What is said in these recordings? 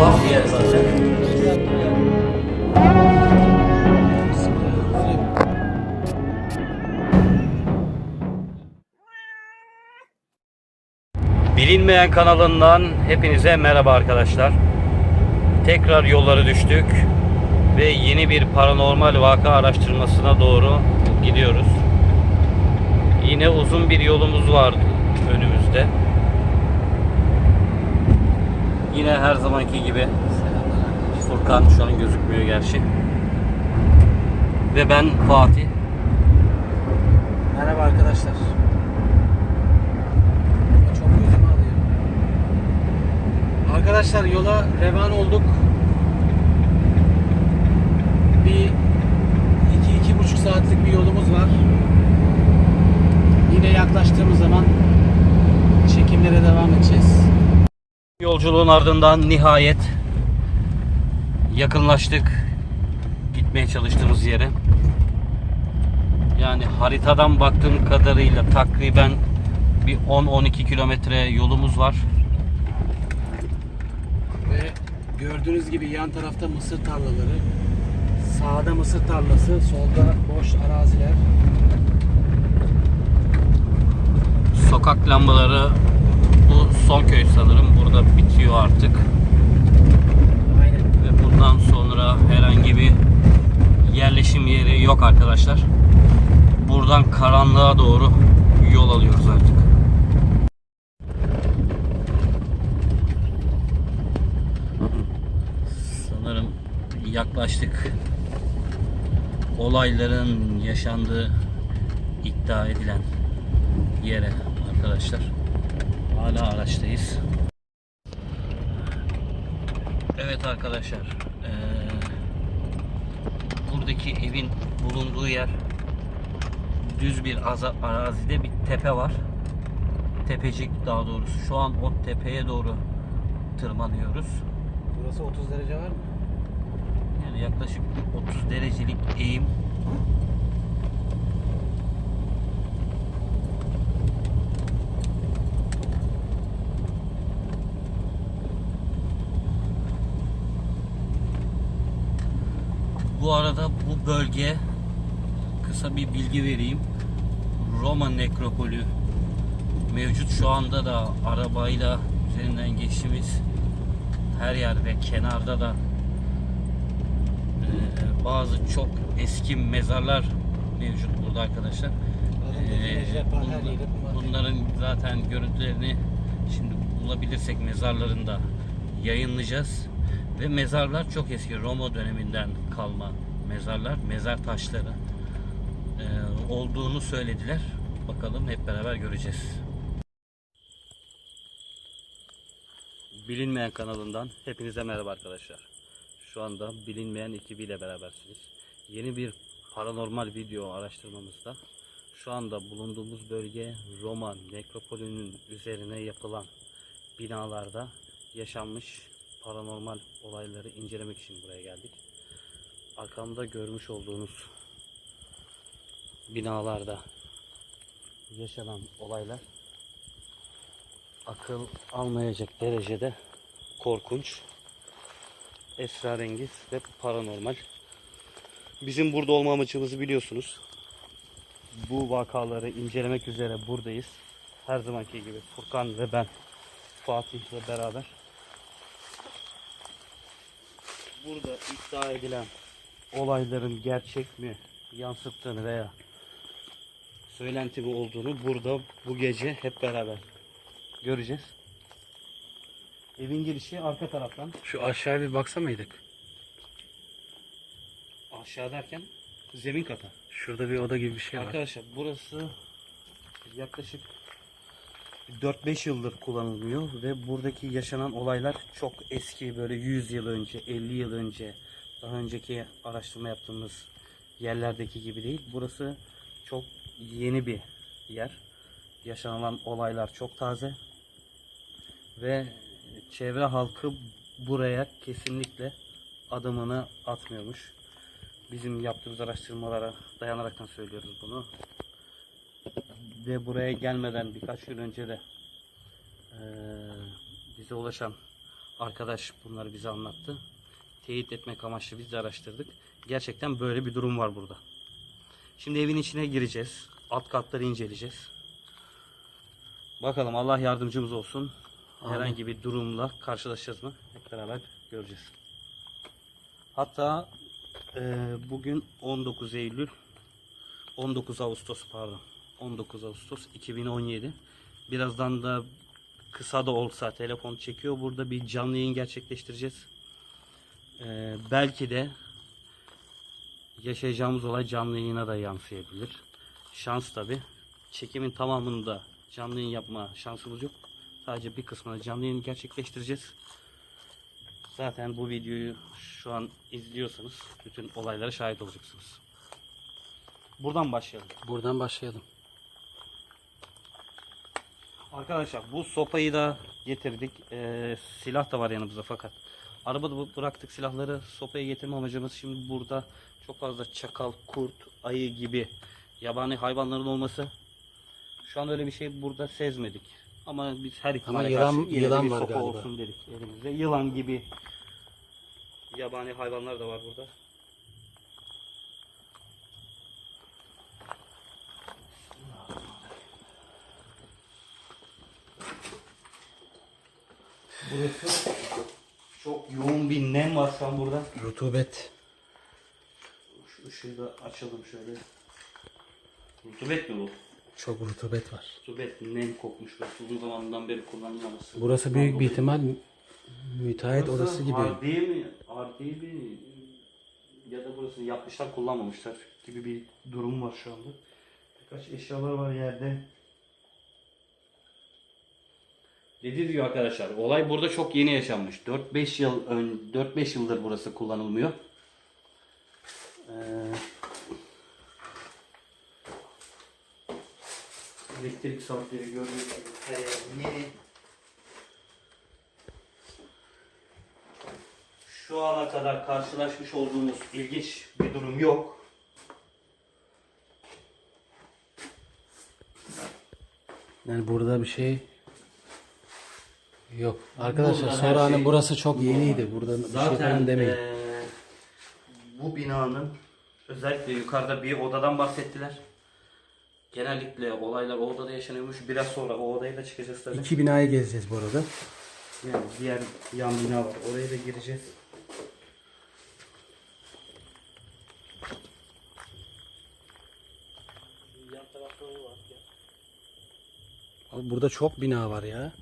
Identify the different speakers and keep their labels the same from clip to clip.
Speaker 1: Tuhaf bir zaten. Bilinmeyen kanalından hepinize merhaba arkadaşlar. Tekrar yolları düştük ve yeni bir paranormal vaka araştırmasına doğru gidiyoruz. Yine uzun bir yolumuz var önümüzde. Yine her zamanki gibi Furkan şu an gözükmüyor gerçi. Ve ben Fatih.
Speaker 2: Merhaba arkadaşlar. Çok gözümü alıyor. Arkadaşlar yola revan olduk. Bir iki, iki buçuk saatlik bir yolumuz var. Yine yaklaştığımız zaman çekimlere devam edeceğiz.
Speaker 1: Yolculuğun ardından nihayet yakınlaştık gitmeye çalıştığımız yere. Yani haritadan baktığım kadarıyla takriben bir 10-12 kilometre yolumuz var.
Speaker 2: Ve gördüğünüz gibi yan tarafta mısır tarlaları. Sağda mısır tarlası, solda boş araziler.
Speaker 1: Sokak lambaları son köy sanırım. Burada bitiyor artık.
Speaker 2: Aynen.
Speaker 1: Ve bundan sonra herhangi bir yerleşim yeri yok arkadaşlar. Buradan karanlığa doğru yol alıyoruz artık. Sanırım yaklaştık. Olayların yaşandığı iddia edilen yere arkadaşlar. Hala araçtayız. Evet arkadaşlar. eee, buradaki evin bulunduğu yer düz bir arazide bir tepe var. Tepecik daha doğrusu. Şu an o tepeye doğru tırmanıyoruz.
Speaker 2: Burası 30 derece var mı?
Speaker 1: Yani yaklaşık 30 derecelik eğim. Bu arada bu bölge kısa bir bilgi vereyim. Roma nekropolü mevcut. Şu anda da arabayla üzerinden geçtiğimiz her yer ve kenarda da ee, bazı çok eski mezarlar mevcut burada arkadaşlar. Ee, bunla- bunların zaten görüntülerini şimdi bulabilirsek mezarlarında yayınlayacağız. Ve mezarlar çok eski Roma döneminden kalma mezarlar, mezar taşları ee, olduğunu söylediler. Bakalım hep beraber göreceğiz. Bilinmeyen kanalından hepinize merhaba arkadaşlar. Şu anda bilinmeyen ekibiyle berabersiniz. Yeni bir paranormal video araştırmamızda şu anda bulunduğumuz bölge Roma nekropolünün üzerine yapılan binalarda yaşanmış paranormal olayları incelemek için buraya geldik. Arkamda görmüş olduğunuz binalarda yaşanan olaylar akıl almayacak derecede korkunç esrarengiz ve paranormal. Bizim burada olma amacımızı biliyorsunuz. Bu vakaları incelemek üzere buradayız. Her zamanki gibi Furkan ve ben Fatih'le beraber. Burada iddia edilen olayların gerçek mi yansıttığını veya söylenti mi olduğunu burada bu gece hep beraber göreceğiz. Evin girişi arka taraftan.
Speaker 2: Şu aşağıya bir baksa mıydık?
Speaker 1: Aşağı derken zemin kata.
Speaker 2: Şurada bir oda gibi bir şey var.
Speaker 1: Arkadaşlar burası yaklaşık 4-5 yıldır kullanılmıyor ve buradaki yaşanan olaylar çok eski böyle 100 yıl önce 50 yıl önce daha önceki araştırma yaptığımız yerlerdeki gibi değil. Burası çok yeni bir yer. Yaşanılan olaylar çok taze ve çevre halkı buraya kesinlikle adımını atmıyormuş. Bizim yaptığımız araştırmalara dayanaraktan söylüyoruz bunu. Ve buraya gelmeden birkaç gün önce de eee, bize ulaşan arkadaş bunları bize anlattı. Teyit etmek amaçlı biz de araştırdık. Gerçekten böyle bir durum var burada. Şimdi evin içine gireceğiz. Alt katları inceleyeceğiz. Bakalım Allah yardımcımız olsun. Herhangi bir durumla karşılaşacağız mı? Hep beraber göreceğiz. Hatta e, bugün 19 Eylül 19 Ağustos pardon 19 Ağustos 2017 birazdan da kısa da olsa telefon çekiyor. Burada bir canlı yayın gerçekleştireceğiz. E, belki de yaşayacağımız olay canlı yayına da yansıyabilir. Şans tabi çekimin tamamında canlı yayın yapma şansımız yok. Sadece bir kısmını canlı yayın gerçekleştireceğiz. Zaten bu videoyu şu an izliyorsanız bütün olaylara şahit olacaksınız. Buradan başlayalım.
Speaker 2: Buradan başlayalım.
Speaker 1: Arkadaşlar bu sopayı da getirdik. Ee, silah da var yanımızda fakat arabada bıraktık silahları sopaya getirme amacımız şimdi burada çok fazla çakal, kurt, ayı gibi yabani hayvanların olması. Şu an öyle bir şey burada sezmedik. Ama biz her ihtimale
Speaker 2: yılan-
Speaker 1: karşı yine de
Speaker 2: yılan
Speaker 1: bir
Speaker 2: var
Speaker 1: sopa
Speaker 2: galiba.
Speaker 1: olsun dedik elimizde. Yılan gibi yabani hayvanlar da var burada. Burası çok yoğun bir nem var şu an burada.
Speaker 2: Rutubet.
Speaker 1: Şu ışığı da açalım şöyle. Rutubet mi bu?
Speaker 2: Çok rutubet var.
Speaker 1: Rutubet nem kokmuş ve uzun zamandan beri kullanılmaması.
Speaker 2: Burası büyük bir ihtimal müteahhit
Speaker 1: Burası
Speaker 2: odası gibi.
Speaker 1: Harbiye mi? Harbiye mi? Ya da burasını yapmışlar kullanmamışlar gibi bir durum var şu anda. Birkaç eşyalar var yerde. Dediğim gibi arkadaşlar olay burada çok yeni yaşanmış. 4-5 yıl ön 4-5 yıldır burası kullanılmıyor. Ee, elektrik saatleri yer yeni. Şu ana kadar karşılaşmış olduğumuz ilginç bir durum yok.
Speaker 2: Yani burada bir şey yok. Arkadaşlar
Speaker 1: Burada her
Speaker 2: sonra hani
Speaker 1: şey
Speaker 2: burası çok yeniydi. Burada bir şey
Speaker 1: Zaten
Speaker 2: falan demeyin.
Speaker 1: eee, bu binanın özellikle yukarıda bir odadan bahsettiler. Genellikle olaylar o odada yaşanıyormuş. Biraz sonra o odaya da çıkacağız tabii.
Speaker 2: İki binayı gezeceğiz bu arada.
Speaker 1: Yani diğer yan bina var. Oraya da gireceğiz.
Speaker 2: Abi Burada çok bina var ya.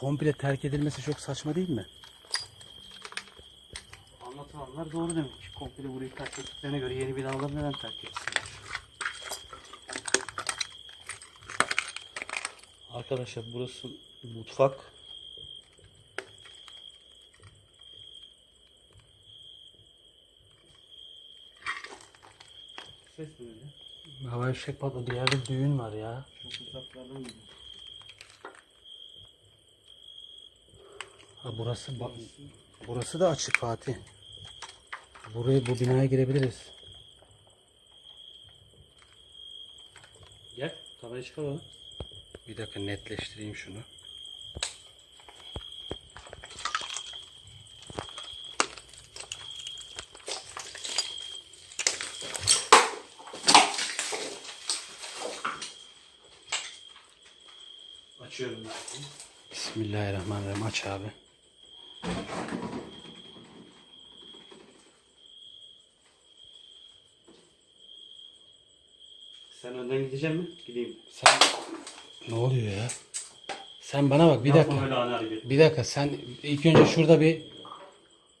Speaker 2: Komple terk edilmesi çok saçma değil mi?
Speaker 1: Anlatılanlar doğru demek ki. Komple burayı terk ettiklerine göre yeni binaları neden terk etsinler? Arkadaşlar burası mutfak. Ses ne öyle?
Speaker 2: Hava fişek patladı. Bir yerde düğün var ya.
Speaker 1: Çok uzaklardan geliyor.
Speaker 2: Ha burası burası da açık Fatih. Buraya bu binaya girebiliriz.
Speaker 1: Gel kamerayı çıkaralım.
Speaker 2: Bir dakika netleştireyim şunu.
Speaker 1: Açıyorum.
Speaker 2: Bismillahirrahmanirrahim. Aç abi.
Speaker 1: Sen önden gidecek mi? Gideyim.
Speaker 2: Sen ne oluyor ya? Sen bana bak bir
Speaker 1: Yapma
Speaker 2: dakika.
Speaker 1: öyle ani hareket.
Speaker 2: Bir dakika sen ilk önce şurada bir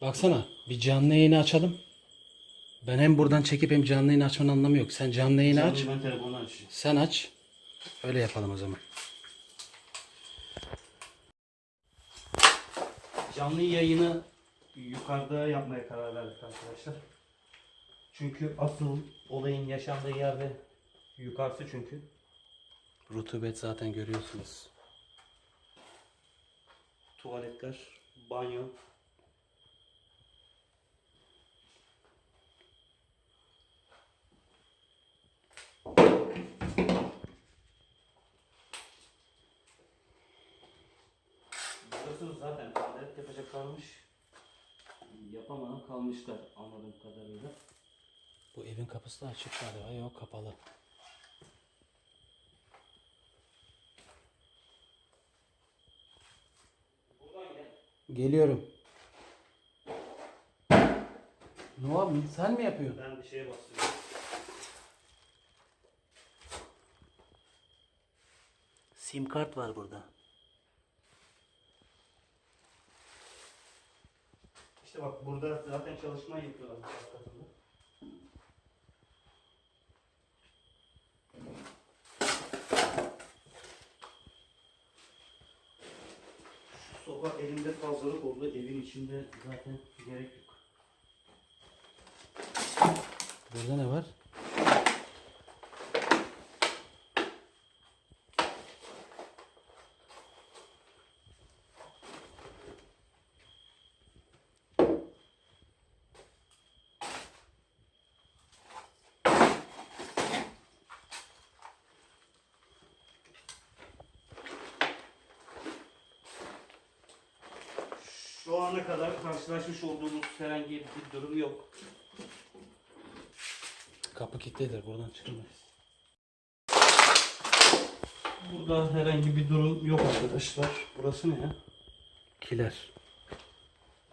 Speaker 2: baksana. Bir canlı yayını açalım. Ben hem buradan çekip hem canlı yayını açmanın anlamı yok. Sen canlı yayını aç.
Speaker 1: Ben telefonu açayım.
Speaker 2: Sen aç. Öyle yapalım o zaman.
Speaker 1: Canlı yayını yukarıda yapmaya karar verdik arkadaşlar. Çünkü asıl olayın yaşandığı yerde yukarısı çünkü.
Speaker 2: Rutubet zaten görüyorsunuz.
Speaker 1: Tuvaletler, banyo. Burası zaten tadilat yapacaklarmış. Kalmışlar anladığım kadarıyla.
Speaker 2: Bu evin kapısı da açık galiba. Yok kapalı.
Speaker 1: Buradan gel.
Speaker 2: Geliyorum. Ne var Sen mi yapıyorsun?
Speaker 1: Ben bir şeye bastırıyorum.
Speaker 2: Sim kart var burada.
Speaker 1: İşte bak burada zaten çalışma yapıyorlar. alt. Şu soba elimde fazlalık oldu. Evin içinde zaten gerek yok.
Speaker 2: Burada ne var?
Speaker 1: Şu ana kadar karşılaşmış olduğumuz herhangi bir durum yok.
Speaker 2: Kapı kilitlidir. Buradan çıkamayız.
Speaker 1: Burada herhangi bir durum yok arkadaşlar. Burası ne ya?
Speaker 2: Kiler.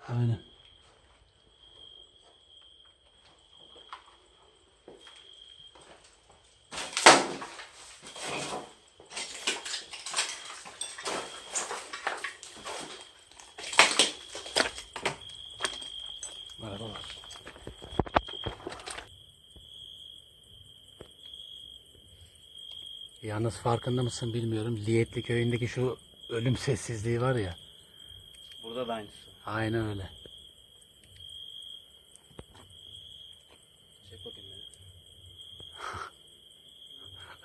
Speaker 2: Aynen. Yalnız farkında mısın bilmiyorum. Liyetli köyündeki şu ölüm sessizliği var ya.
Speaker 1: Burada da aynısı.
Speaker 2: Aynen öyle.
Speaker 1: Çek bakayım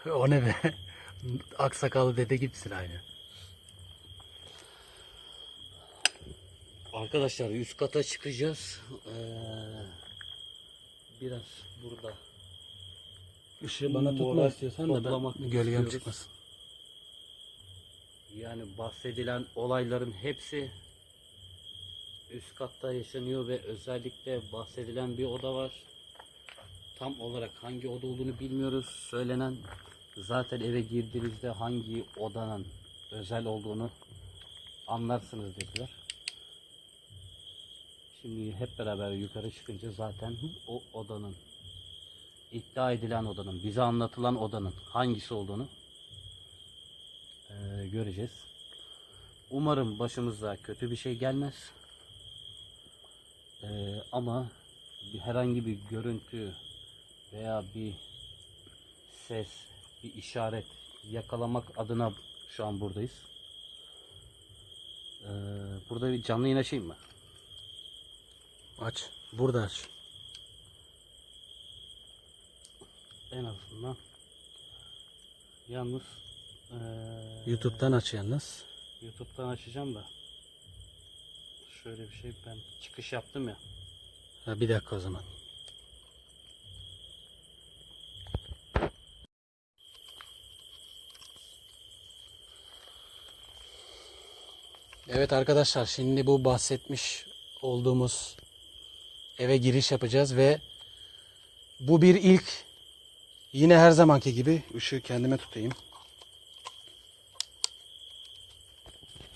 Speaker 1: beni.
Speaker 2: O ne be? Aksakallı dede gibisin aynı.
Speaker 1: Arkadaşlar üst kata çıkacağız. Ee, biraz burada.
Speaker 2: Işığı bana tutma istiyorsan da ben gölgem çıkmasın.
Speaker 1: Yani bahsedilen olayların hepsi üst katta yaşanıyor ve özellikle bahsedilen bir oda var. Tam olarak hangi oda olduğunu bilmiyoruz. Söylenen zaten eve girdiğinizde hangi odanın özel olduğunu anlarsınız dediler. Şimdi hep beraber yukarı çıkınca zaten o odanın iddia edilen odanın, bize anlatılan odanın hangisi olduğunu eee, göreceğiz. Umarım başımıza kötü bir şey gelmez. Eee, ama herhangi bir görüntü veya bir ses, bir işaret yakalamak adına şu an buradayız. Eee, burada bir canlı yayın açayım mı?
Speaker 2: Aç. Burada aç.
Speaker 1: En azından. Yalnız eee,
Speaker 2: YouTube'dan aç yalnız.
Speaker 1: YouTube'dan açacağım da. Şöyle bir şey ben çıkış yaptım ya.
Speaker 2: Ha, bir dakika o zaman. Evet arkadaşlar şimdi bu bahsetmiş olduğumuz eve giriş yapacağız ve bu bir ilk yine her zamanki gibi ışığı kendime tutayım.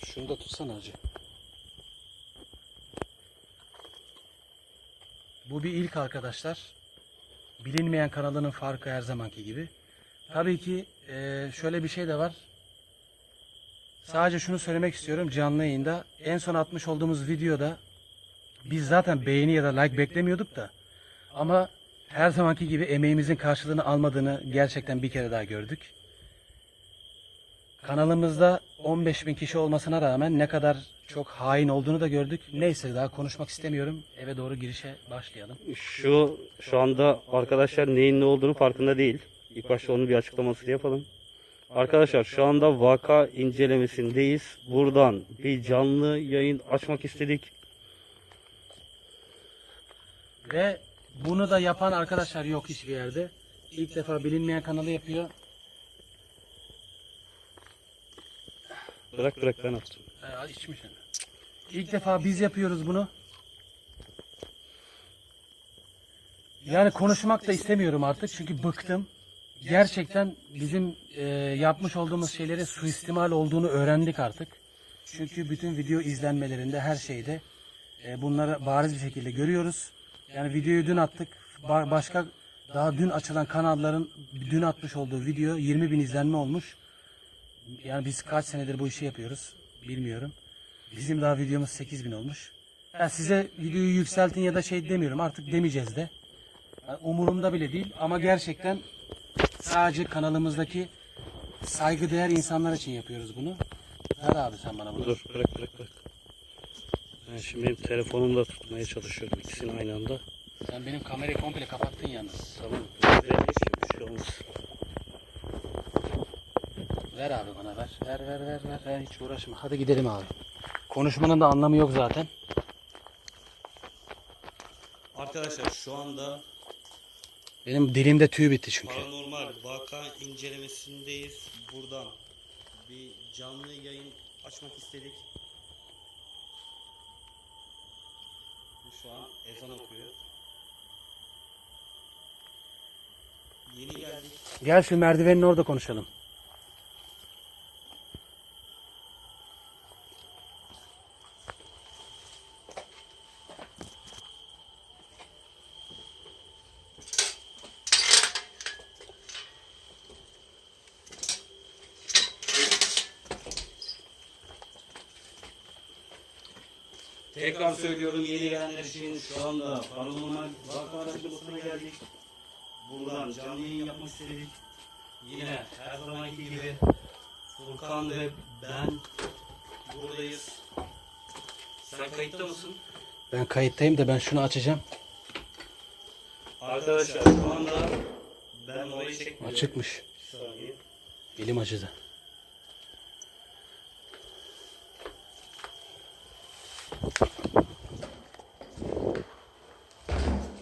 Speaker 2: Şunu da tutsana hacı. Bu bir ilk arkadaşlar. Bilinmeyen kanalının farkı her zamanki gibi. Tabii ki eee, şöyle bir şey de var. Sadece şunu söylemek istiyorum canlı yayında. En son atmış olduğumuz videoda biz zaten beğeni ya da like beklemiyorduk da. Ama her zamanki gibi emeğimizin karşılığını almadığını gerçekten bir kere daha gördük. Kanalımızda 15 bin kişi olmasına rağmen ne kadar çok hain olduğunu da gördük. Neyse daha konuşmak istemiyorum. Eve doğru girişe başlayalım.
Speaker 1: Şu şu anda arkadaşlar neyin ne olduğunu farkında değil. İlk başta onun bir açıklamasını yapalım. Arkadaşlar şu anda vaka incelemesindeyiz. Buradan bir canlı yayın açmak istedik.
Speaker 2: Ve bunu da yapan arkadaşlar yok hiçbir yerde. İlk defa bilinmeyen kanalı yapıyor.
Speaker 1: Bırak bırak ben attım.
Speaker 2: Ee, içmiş yani. İlk defa biz yapıyoruz bunu. Yani konuşmak da istemiyorum artık çünkü bıktım. Gerçekten bizim e, yapmış olduğumuz şeylerin suistimal olduğunu öğrendik artık. Çünkü bütün video izlenmelerinde her şeyde e, bunları bariz bir şekilde görüyoruz. Yani videoyu dün attık. Ba- başka daha dün açılan kanalların dün atmış olduğu video 20 bin izlenme olmuş. Yani biz kaç senedir bu işi yapıyoruz bilmiyorum. Bizim daha videomuz 8 bin olmuş. Yani size videoyu yükseltin ya da şey demiyorum artık demeyeceğiz de. Yani umurumda bile değil ama gerçekten sadece kanalımızdaki saygıdeğer insanlar için yapıyoruz bunu. Ver abi sen bana bunu.
Speaker 1: Dur bırak bırak bırak. Ben şimdi benim telefonumla tutmaya çalışıyorum ikisini aynı anda.
Speaker 2: Sen benim kamerayı komple kapattın yalnız.
Speaker 1: Tamam. Ver bir şey olmaz.
Speaker 2: Ver abi bana ver. Ver ver ver ver. ver. Hiç uğraşma. Hadi gidelim abi. Konuşmanın da anlamı yok zaten.
Speaker 1: Arkadaşlar şu anda
Speaker 2: Benim dilimde tüy bitti çünkü.
Speaker 1: paranormal vaka incelemesindeyiz. Buradan bir canlı yayın açmak istedik. Şu an ezan okuyor. Yeni geldik.
Speaker 2: Gel şu merdivenin orada konuşalım.
Speaker 1: Tekrar söylüyorum yeni gelenler için şu anda paranormal vaka araştırmasına geldik. Buradan canlı yayın yapmak istedik. Yine her zamanki gibi Furkan ve ben buradayız. Sen kayıtta mısın?
Speaker 2: Ben kayıttayım da ben şunu açacağım.
Speaker 1: Arkadaşlar şu anda ben orayı çekmiyorum.
Speaker 2: Açıkmış.
Speaker 1: Bir saniye.
Speaker 2: Elim acıdı.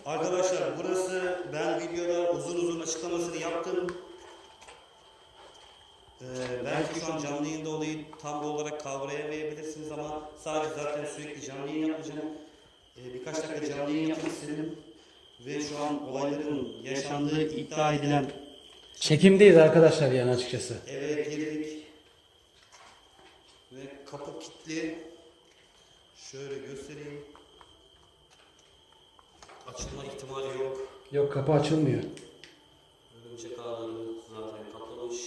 Speaker 1: Arkadaşlar burası ben videoda uzun uzun açıklamasını yaptım. Ee, belki şu an canlı yayında olayı tam olarak kavrayamayabilirsiniz ama sadece zaten sürekli canlı yayın yapacağım. Ee, birkaç dakika canlı yayın yapmak istedim. Ve şu an olayların yaşandığı iddia edilen
Speaker 2: Çekimdeyiz arkadaşlar yani açıkçası.
Speaker 1: eve girdik. Ve kapı kilitli. Şöyle göstereyim. Açılma ihtimali yok.
Speaker 2: Yok kapı açılmıyor.
Speaker 1: Örümcek ağları zaten kapamış.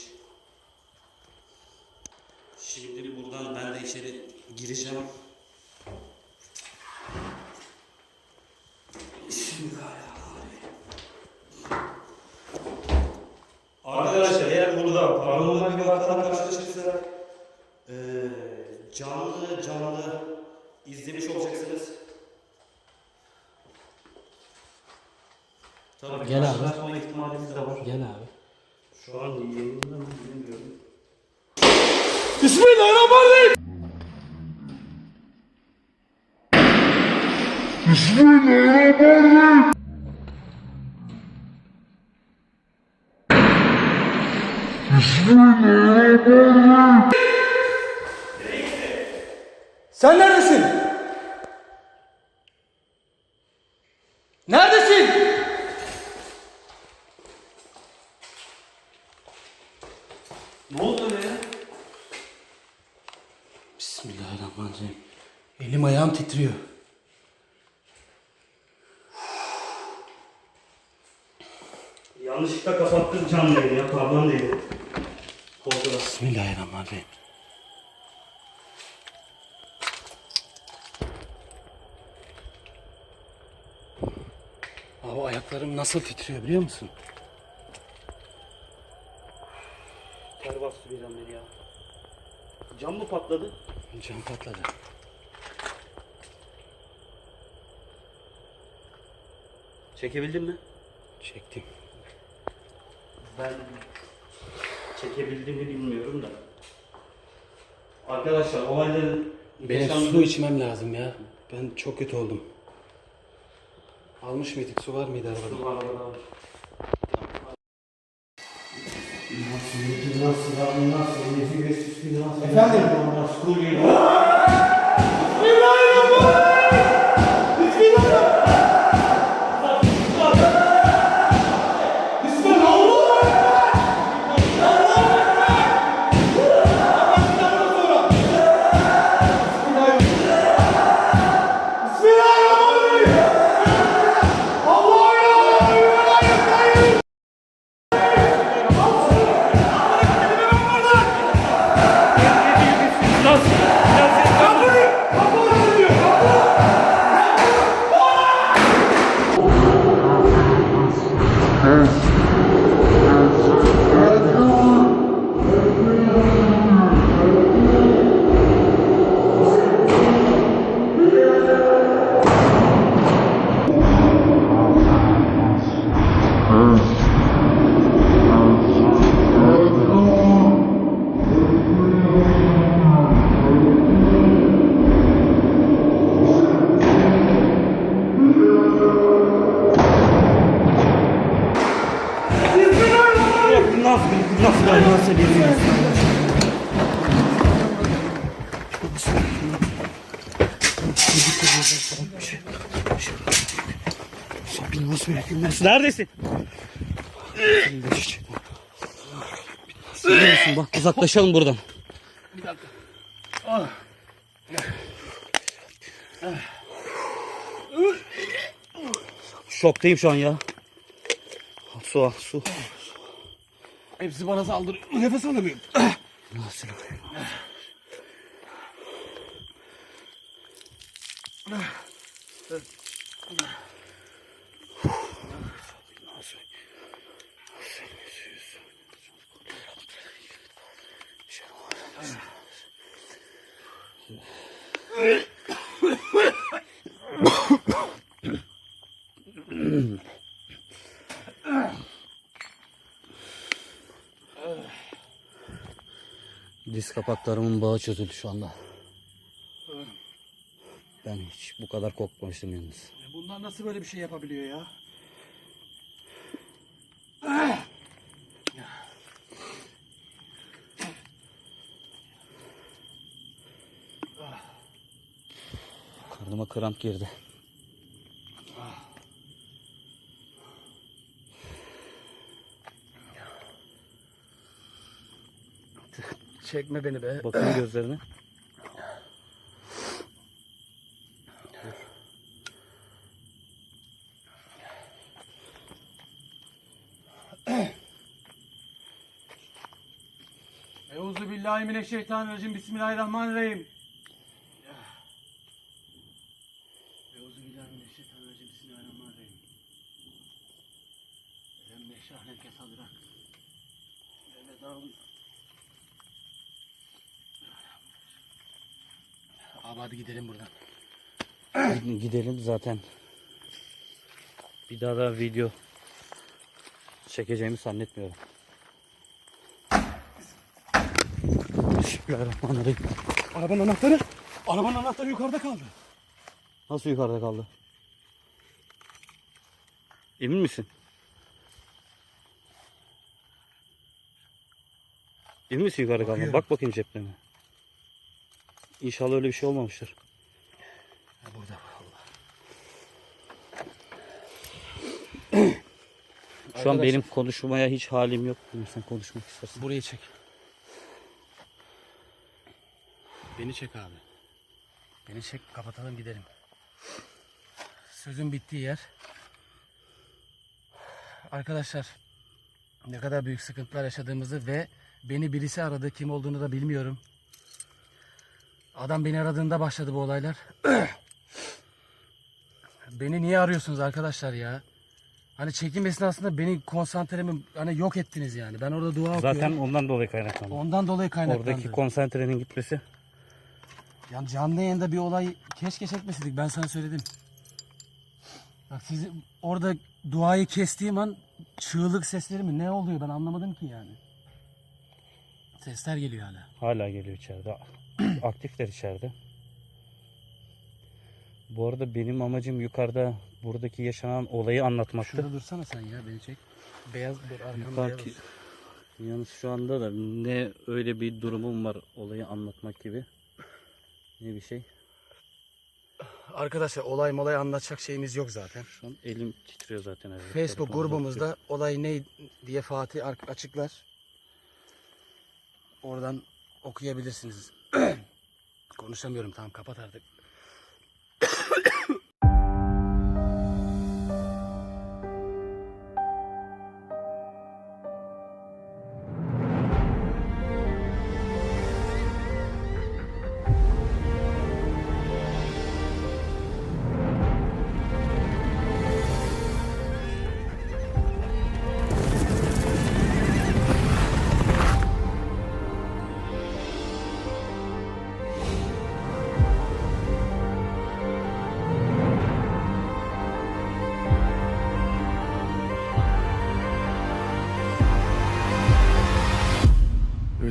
Speaker 1: Şimdi buradan ben de içeri gireceğim. Arkadaşlar eğer burada paranormal bir vakadan karşılaşırsa eee canlı canlı izlemiş olacaksınız. Tabii
Speaker 2: Gel abi.
Speaker 1: karşılaşma ihtimalimiz de var.
Speaker 2: Gel abi.
Speaker 1: Şu an yayında mı bilmiyorum.
Speaker 2: Bismillahirrahmanirrahim. Sen neredesin? Neredesin?
Speaker 1: Ne oldu öyle ya?
Speaker 2: Bismillahirrahmanirrahim. Elim ayağım titriyor.
Speaker 1: Yanlışlıkla kapattım canlı yayını ya. Pardon değil. Korkudan.
Speaker 2: Bismillahirrahmanirrahim. Abi ayaklarım nasıl titriyor biliyor musun?
Speaker 1: Ter bastı bir an beni ya. Cam mı patladı?
Speaker 2: Cam patladı.
Speaker 1: Çekebildin mi?
Speaker 2: Çektim.
Speaker 1: Ben çekebildim mi bilmiyorum da. Arkadaşlar olayların
Speaker 2: Benim
Speaker 1: yaşandığı-
Speaker 2: su içmem lazım ya. Ben çok kötü oldum. Almış mıydık? Su var mıydı arabada?
Speaker 1: Su var, var, var. Nasıl, nasıl, nasıl, nasıl, nasıl, nasıl,
Speaker 2: Efendim?
Speaker 1: nasıl, nasıl, Mümkünmez. Neredesin? Biliyorsun bak uzaklaşalım buradan. Şoktayım şu an ya. Su al, su.
Speaker 2: Hepsi bana saldırıyor. Nefes alamıyorum.
Speaker 1: Nasıl? Diz kapaklarımın bağı çözüldü şu anda. Ben hiç bu kadar korkmamıştım yalnız.
Speaker 2: Bunlar nasıl böyle bir şey yapabiliyor ya?
Speaker 1: Kramp girdi.
Speaker 2: Çekme beni be.
Speaker 1: Bakın gözlerine.
Speaker 2: Euzu billahi mineşşeytanirracim. Bismillahirrahmanirrahim. Euzu billahi mineşşeytanirracim. Bismillahirrahmanirrahim. Lem neşrah leke sadrak. Mehmet abi. Abi hadi gidelim buradan.
Speaker 1: Gidelim zaten. Bir daha da video çekeceğimi zannetmiyorum. Bismillahirrahmanirrahim.
Speaker 2: Arabanın anahtarı. Arabanın anahtarı yukarıda kaldı.
Speaker 1: Nasıl yukarıda kaldı? Emin misin? Emin misin yukarıda kaldı?
Speaker 2: Bakıyorum.
Speaker 1: Bak bakayım ceplerine. İnşallah öyle bir şey olmamıştır.
Speaker 2: Burada Allah.
Speaker 1: Şu an benim konuşmaya hiç halim yok. Sen konuşmak istersin.
Speaker 2: Burayı çek. Beni çek abi. Beni çek kapatalım gidelim. Sözün bittiği yer. Arkadaşlar ne kadar büyük sıkıntılar yaşadığımızı ve beni birisi aradı. Kim olduğunu da bilmiyorum. Adam beni aradığında başladı bu olaylar. beni niye arıyorsunuz arkadaşlar ya? Hani çekim esnasında beni konsantremi hani yok ettiniz yani. Ben orada dua okuyorum.
Speaker 1: Zaten ondan dolayı kaynaklandı.
Speaker 2: Ondan dolayı kaynaklandı.
Speaker 1: Oradaki konsantrenin gitmesi.
Speaker 2: Yani canlı yayında bir olay keşke çekmeseydik ben sana söyledim. Bak siz orada duayı kestiğim an çığlık sesleri mi ne oluyor ben anlamadım ki yani. Sesler geliyor hala.
Speaker 1: Hala geliyor içeride. Aktifler içeride. Bu arada benim amacım yukarıda buradaki yaşanan olayı anlatmaktı.
Speaker 2: Şurada dursana sen ya beni çek. Beyaz dur arkamda
Speaker 1: yalnız şu anda da ne öyle bir durumum var olayı anlatmak gibi. Ne bir şey.
Speaker 2: Arkadaşlar olay molay anlatacak şeyimiz yok zaten.
Speaker 1: Şu an elim titriyor zaten. evet.
Speaker 2: Facebook grubumuzda olay ne diye Fatih ar- açıklar. Oradan okuyabilirsiniz. Konuşamıyorum tamam kapat artık.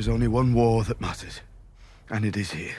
Speaker 3: There is only one war that matters, and it is here.